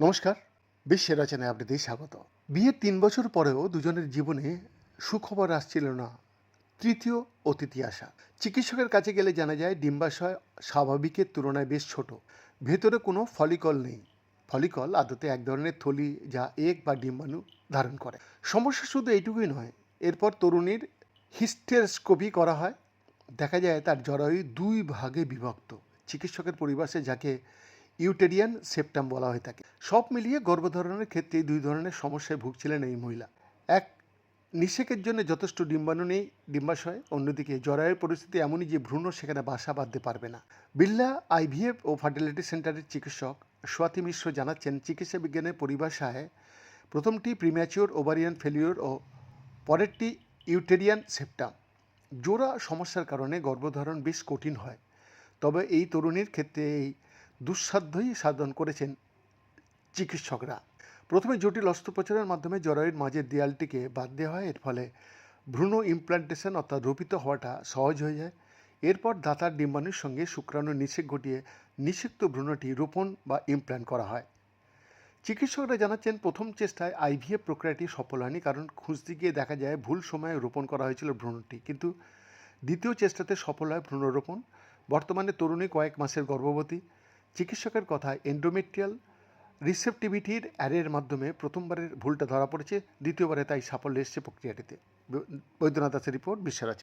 নমস্কার, বিশ্বের রচনায় আপনাদের স্বাগত। বিয়ের তিন বছর পরেও দুজনের জীবনে সুখবর আসছিল না। তৃতীয় অতিথি আসা। চিকিৎসকের কাছে গেলে জানা যায়, ডিম্বাশয় স্বাভাবিকের তুলনায় বেশ ছোট। ভেতরে কোনো ফলিকল নেই। ফলিকল আদতে এক ধরনের থলি যা এক বা ডিম্বাণু ধারণ করে। সমস্যা শুধু এইটুকুই নয়, এরপর তরুণীর হিস্টেরস্কোপি করা হয়। দেখা যায় তার জরায়ু দুই ভাগে বিভক্ত। চিকিৎসকের পরিভাষে যাকে ইউটেরিয়ান সেপ্টাম বলা হয়ে থাকে। সব মিলিয়ে গর্ভধারণের ক্ষেত্রে দুই ধরনের সমস্যায় ভুগছিলেন এই মহিলা। এক, নিষেকের জন্য যথেষ্ট ডিম্বাণু নেই, ডিম্বাশয়। অন্যদিকে জরায়ুর পরিস্থিতি এমনই যে ভ্রূণ সেখানে বাসা বাঁধতে পারবে না। বিল্লা আইভিএফ ও ফার্টিলিটি সেন্টারের চিকিৎসক স্বাতি মিশ্র জানাচ্ছেন, চিকিৎসা বিজ্ঞানের পরিভাষায় প্রথমটি প্রিম্যাচিওর ওভারিয়ান ফেলিওর ও পরেরটি ইউটেরিয়ান সেপ্টাম। জোড়া সমস্যার কারণে গর্ভধারণ বেশ কঠিন হয়। তবে এই তরুণীর ক্ষেত্রে এই দুঃসাধ্যই সাধন করেছেন চিকিৎসকরা। প্রথমে জটিল অস্ত্রোপচারের মাধ্যমে জরায়ুর মাঝের দেয়ালটিকে বাদ দেওয়া হয়। এর ফলে ভ্রূণ ইমপ্লান্টেশন অর্থাৎ রোপিত হওয়াটা সহজ হয়ে যায়। এরপর দাতার ডিম্বাণুর সঙ্গে শুক্রাণু নিষেক ঘটিয়ে নিষিক্ত ভ্রূণটি রোপণ বা ইমপ্ল্যান্ট করা হয়। চিকিৎসকরা জানাচ্ছেন প্রথম চেষ্টায় আইভিএফ প্রক্রিয়াটি সফল হয়নি কারণ খুঁজতে গিয়ে দেখা যায় ভুল সময়ে রোপণ করা হয়েছিল ভ্রূণটি। কিন্তু দ্বিতীয় চেষ্টাতে সফল হয় ভ্রূণরোপণ। বর্তমানে তরুণী কয়েক মাসের গর্ভবতী। চিকিৎসকের কথায় এন্ডোমেট্রিয়াল রিসেপটিভিটির অ্যারের মাধ্যমে প্রথমবারের ভুলটা ধরা পড়েছে, দ্বিতীয়বারে তাই সাফল্য এসছে প্রক্রিয়াটিতে। বৈদ্যনাথ দাসের রিপোর্ট বিশ্বরাজ